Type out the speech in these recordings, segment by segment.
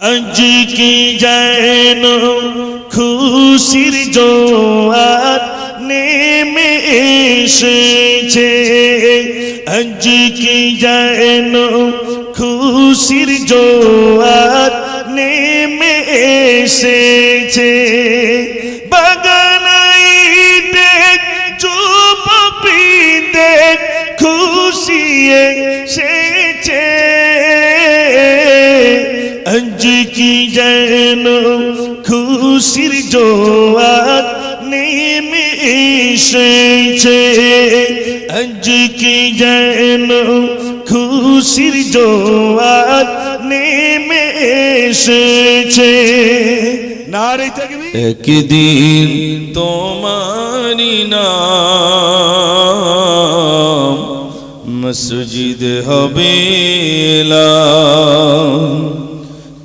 আজ কি যেন খুশির জোয়ার নেমে এসেছে? আজ কি যেন খুশির জোয়ার নেমে এসেছে? বাগানাই কি যেন খুশির জোয়ার নেমে এসেছে? আজ কি যেন খুশির জোয়ার নেমে এসেছে? একদিন তোমারি নাম মসজিদ হবে এলাম।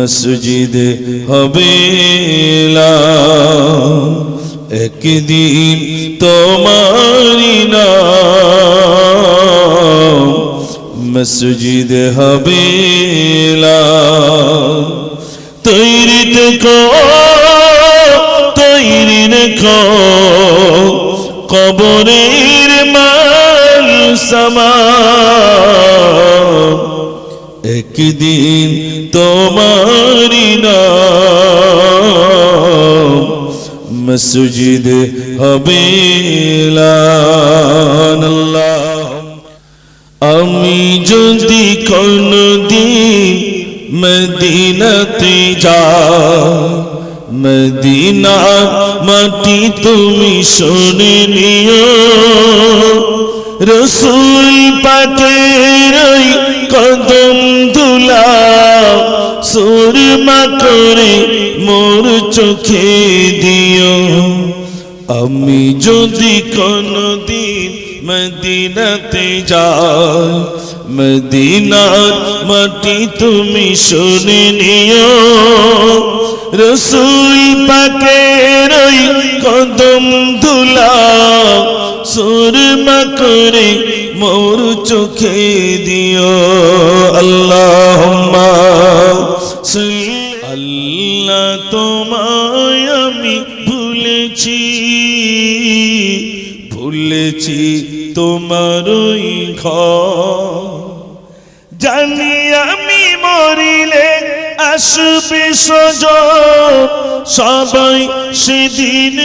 মসজিদ হবে। একদিন তোমারি মসজিদ হবে। তৈরি থেকো তৈরি রেখো কবরের মাল সামান একদিন তোমারি নাম মসজিদ হবে আমি যদি কোনদিন মদিনাতে যা মদিনার মাটি তুমি শুনে নিও। রসুল পাকের ওই কদম দুলা সুরমা করে মোর চোখে দিও। আমি যদি কোনদিন মদিনাতে যাই, মদিনার মাটি তুমি শুনে নিও। রসুল পাকের ওই কদম দুলা সুরমা করে মোর চোখে দিও। আল্লাহ আল্লাহ তোমায় আমি ভুলেছি ভুলেছি তোমার ওই ঘর। জানি আমি মরিলে আসবে সজ সবাই সেদিন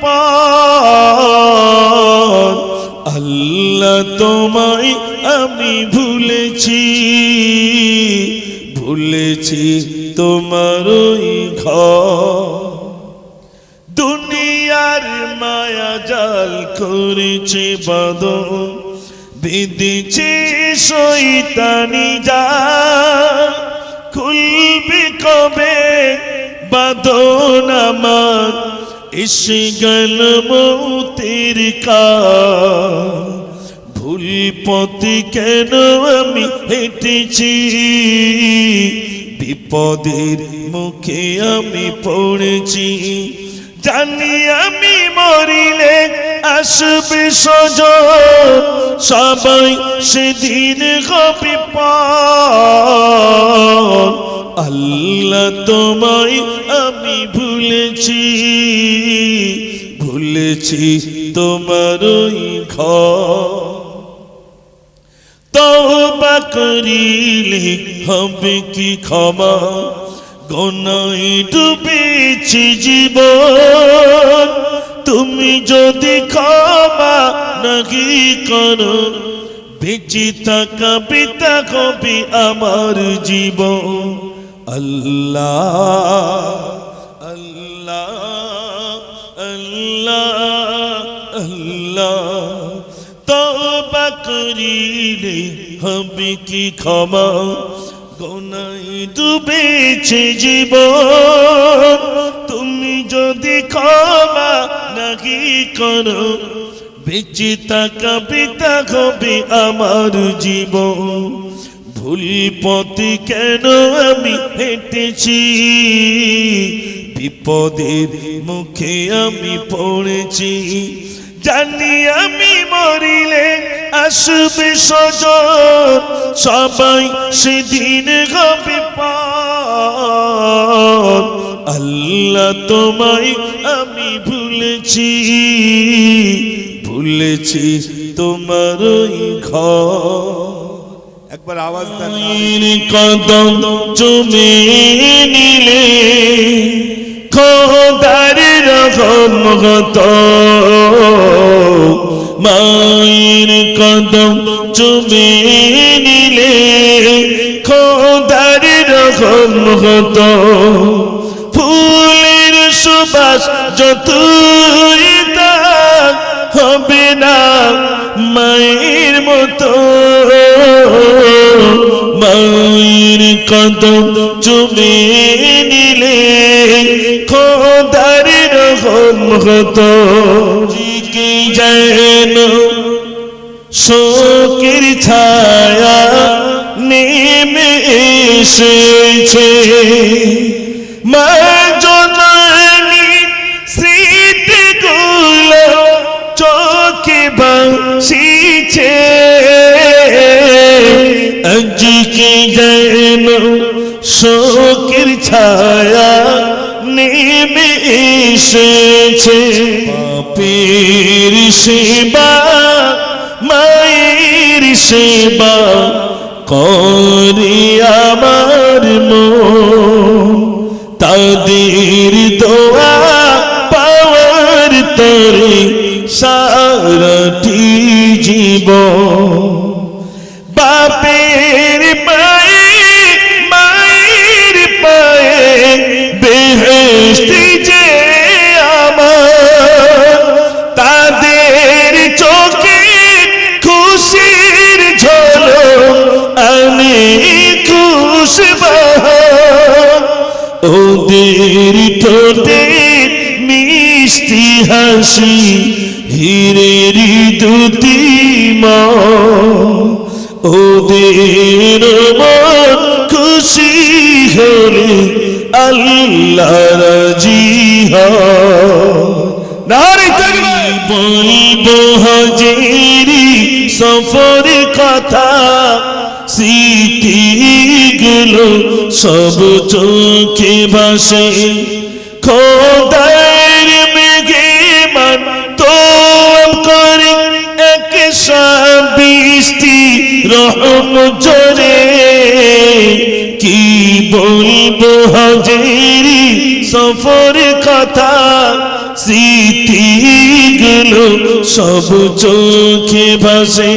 পার আল্লাহ তোমায় আমি ভুলেছি ভুলেছি তোমার ওই ঘর। দুনিয়ার মায়া জাল করেছে বাদন বিদিছে শৈতানি যা খুলবে কবে বাদন আমার এসে গেল মৌতের কা ভুল পথে কেন আমি হেঁটেছি? বিপদের মুখে আমি পড়েছি। জানি আমি মরিলে আসবে সজ সবাই সেদিন হবে আল্লাহ তোমায় ভুলেছি ভুলেছি তোমার তওবা করিলে, হবে কি ক্ষমা? গনাই ডুবেছি জীবন। তুমি যদি ক্ষমা নাকি করো, বেঁচে থাকা পিতা কবি আমার আল্লাহ আল্লাহ। আল্লাহ আল্লাহ তবা করিলে হবে কি ক্ষমা গোনাই ডুবেছে জীবন তুমি যদি ক্ষমা নাকি করো বেঁচে থাকা পিতা হবে আমার জীবন ভুল পথে কেন আমি হেঁটেছি বিপদের মুখে আমি পড়েছি। জানি আমি মরিলে আসবে সজন সবাই সেদিন হবে আল্লাহ তোমায় আমি ভুলেছি। ভুলেছি তোমার ওই ঘর। একবার আওয়াজ দেন। কদম নিলে খোদার রকম গত মায়ের কদম চুমে নিলে খোদার গত ফুলের সুবাস যতই হবে না, মায়ের মতো মায়ের কদম চুমে নিলে খোদার রহম হতো। জিকে যেন শোকের ছায়া নেমে এসেছে। মা যেন শোকের ছায়া নেমে এসেছে। পাপের সেবা, মায়ের সেবা করি আমার মন। তাদের দোয়া পাওয়ার তরে সারাটি জীবন ঠোঁটে মিষ্টি হাসি হিরের দুটি মা। ওদের মন খুশি হলে আল্লাহ রাজি বলব হাজেরি সফর কথা স্মৃতিগুলো সব চোখে ভাসে। খোদার মেঘে মান তো করে এক বৃষ্টি রহম জোরে। কি বলব হাজেরি সফর কথা? স্মৃতিগুলো সব চোখে ভাসে।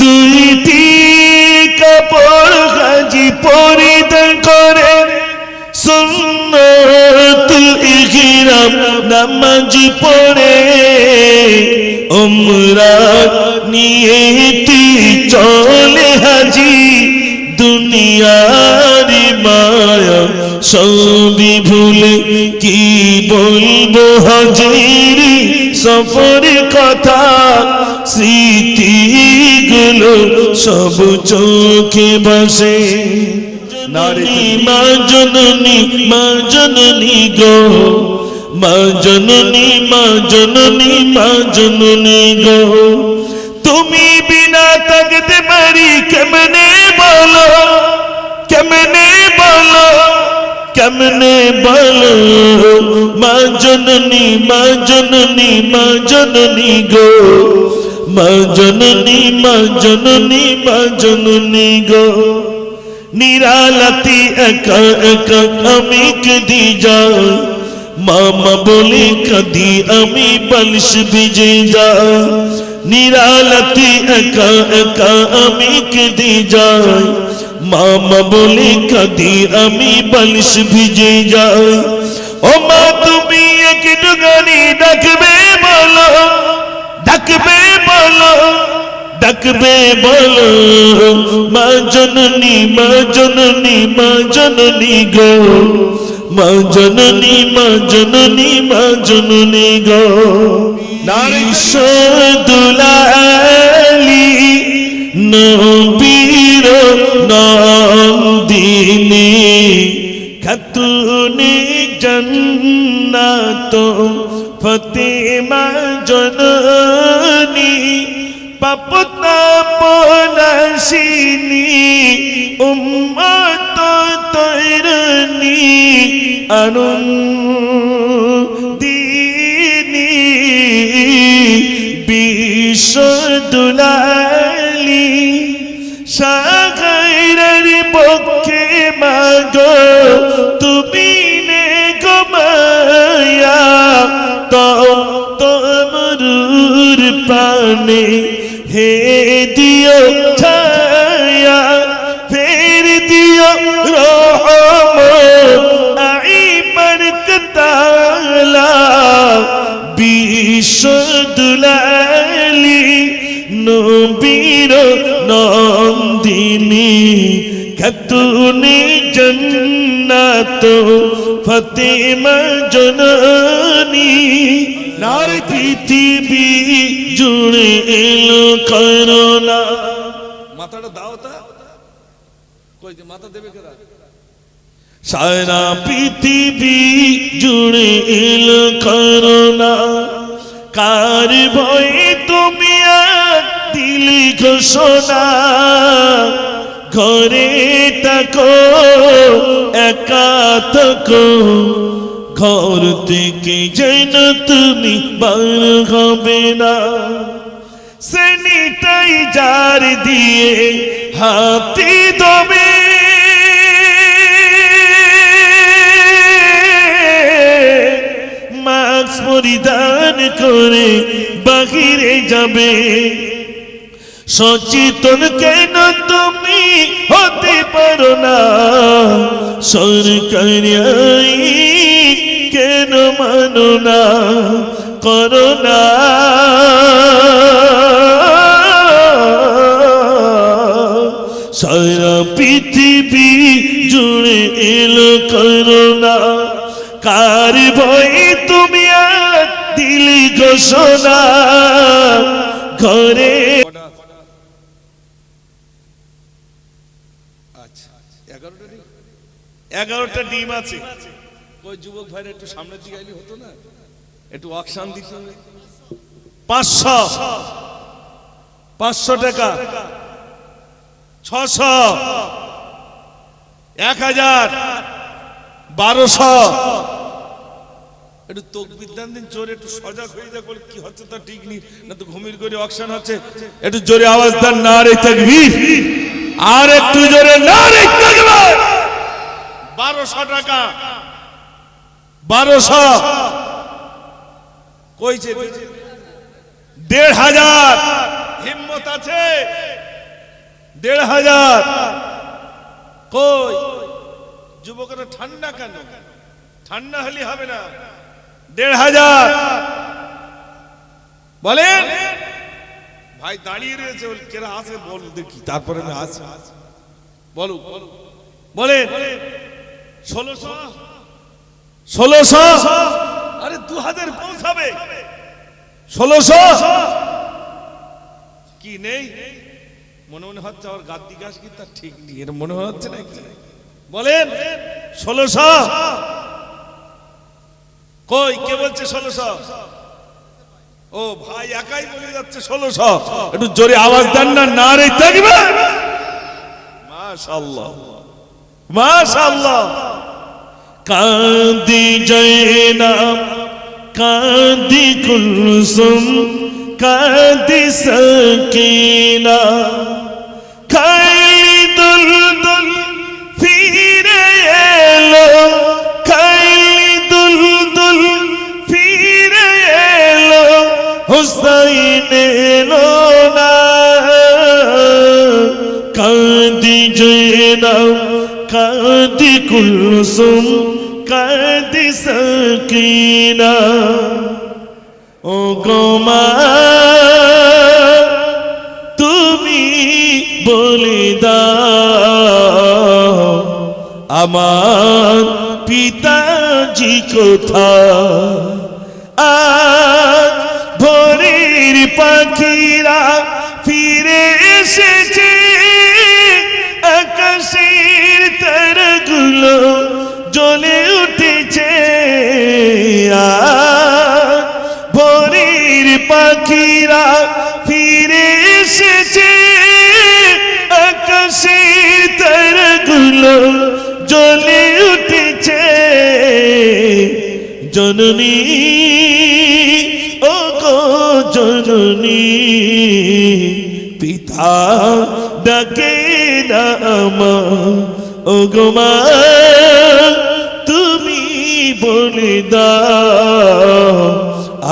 দুইটি নামাজি পড়ে উমরা নিয়েতি চলে হাজি। দুনিয়ার মায়া সবই ভুলে কি বলব হাজিরি? সফর কথা স্মৃতিগুলো সব চোখে বসে। নারী মা জননী মা জননী গো। মা জননী মা জননী মা জননী গো। তুমি বিনা থাকতে পারি কেমনে বলো? কেমনে বলো? কেমনে বলো? মা জননী মা জননী মা জননী গো। মা জননী মা জননী মা জননী গো। নিরালতি একা একা আমি কদি যাও মামা বলে, কদি আমি বলস ভিজে যা। নিরালতি একা একা আমি কদি যাই। মামা বলে, কদি আমি বলস ভিজে যাই ও মা, তুমি একটু গানি ডাকবে বলো ডাকবে বলো ডাকবে বলো। মা জননী মা জননী মা জননী গো। মা জননী মা জননী মা জননী গো। নারীশ্বদুলালি নবীর নন্দিনী খাতুনে জন্নাত ফতেমা জননী পাপনা পলাশিনী উম্মত আনন্দিনী বিশ্বদুলালি সাগাইরার পক্ষে মাগ তুমি নে গমায়া তমরুর পানে হে দিও জন্নাত ফতেমা জননী নার পৃথিবী জুড়ে এলো করোনা মাথাটা দাও তা কই মাথা দেবে কেরা সারা পৃথিবী জুড়ে এলো করোনা কার ভয়ে তুমি দিলি ঘোষণা ঘরে তাকো একা থাকো। ঘর থেকে যেন তুমি বার হবে না। স্যানিটাইজার দিয়ে হাতি দবে মাস্ক পরিধান করে বাহিরে যাবে। সচেতন কেন তুমি হতে পারো না? সরকারি কেন মানো না? করোনা সারা পৃথিবী জুড়ে এলো করোনা। কার ভয়ে তুমি দিলি ঘোষণা? ঘরে আচ্ছা এগারোটা ডিম এগারোটা ডিম আছে। কই যুবক ভাইরা একটু সামনের দিকে আইলে হতো না? একটু অকশান দিতে হবে। পাঁচশো। পাঁচশো টাকা। ছশো। এক হাজার। বারোশো। একটু তোক বিদ্যান দিন চোর একটু সজাগ হয়ে যা বলে কি হচ্ছে তা ঠিক নেই। না তো ঘুমির করে অকশান হচ্ছে। একটু জোরে আওয়াজ দেন না রে তকবীর। আর একটু জোরে না রে তকবীর। বারোশো টাকা। বারোশো। কইছে, দেড় হাজার। হিম্মত আছে? দেড় হাজার। কই? যুবকরা ঠান্ডা কেন? ঠান্ডা হলে হবে না। দেড় হাজার। বলেন। ভাই দাঁড়িয়ে রয়েছে কেরা আছে বল দেখি, তারপরে আসি বলো বলেন। ষোলোশো। ষোলোশো। আরে দু হাজার পৌঁছাবে। ষোলোশো। কি নেই? মনে মনে হচ্ছে আমার গাদ্দি গাছ কি তার ঠিক নেই এর মনে হচ্ছে নাকি? বলেন। ষোলোশো। কই কে বলছে ষোলোশো? ও ভাই একাই বলে যাচ্ছে ষোলোশো। একটু জোরে আওয়াজ দেন না না রে থাকবে মাশাল্লাহ মাশাআল্লাহ। কাঁদি জয়না, কাঁদি কুলসুম, কাঁদি সকিনা। খাইলি দুল দুল ফিরে এলো খাইলি দুল দুল ফিরে এলো কাঁদি জয়নাব কাঁদি কুলসুম قد ও وقما তুমি বলে দাও আমার পিতাজি কোথা আজ ভোরের পাখি জ্বলে উঠেছে, জননী ও গো জননী, পিতা ডাকে নামা ও গোমা তুমি বলে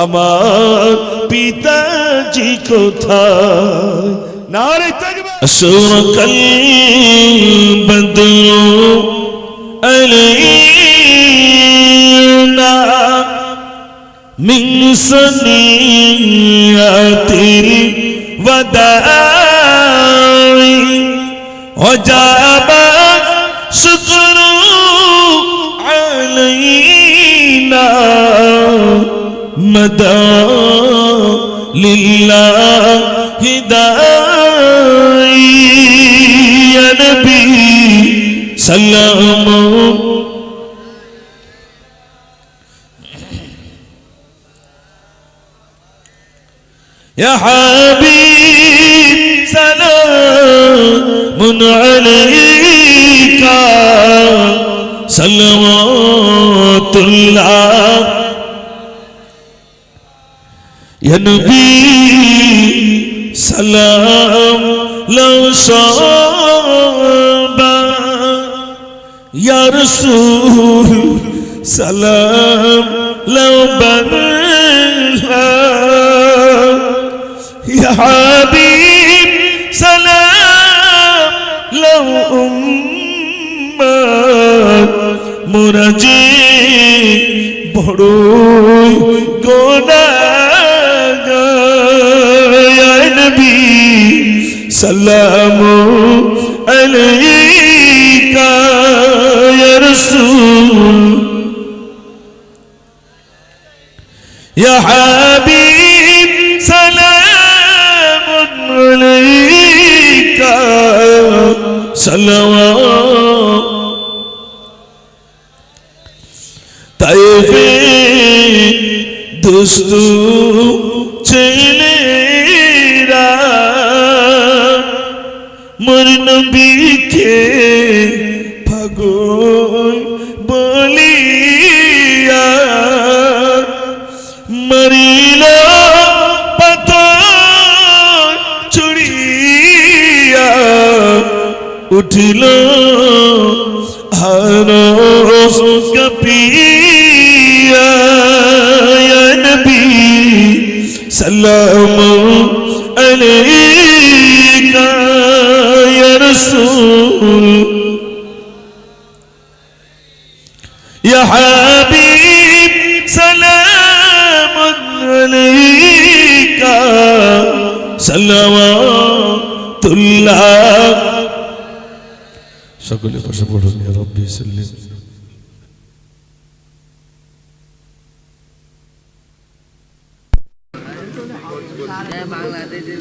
আমার পিতাজি কোথায়? নারে সুর কল বদলো علينا من سنيات الوداع. وجاب شكر علينا مدى لله هداي يا نبي سلام يا حبيب سلام عليك. صلوات الله. يا نبي سلام لو صابا يا رسول سلام لو يا حبيب سلام لو أمة مرجي بڑوئی گناہ یا نبی سلام علیکہ یا رسول یا حبیب সালাম তাইফে দুস্তু ছেলেরা মোর নবী قتل على راسك بيا يا نبي سلام عليك يا رسول۔ يا حبيب سلام عليك صلوات الله সকলে পাশে পড়ুন রব্বি সাল্লিম। বাংলাদেশের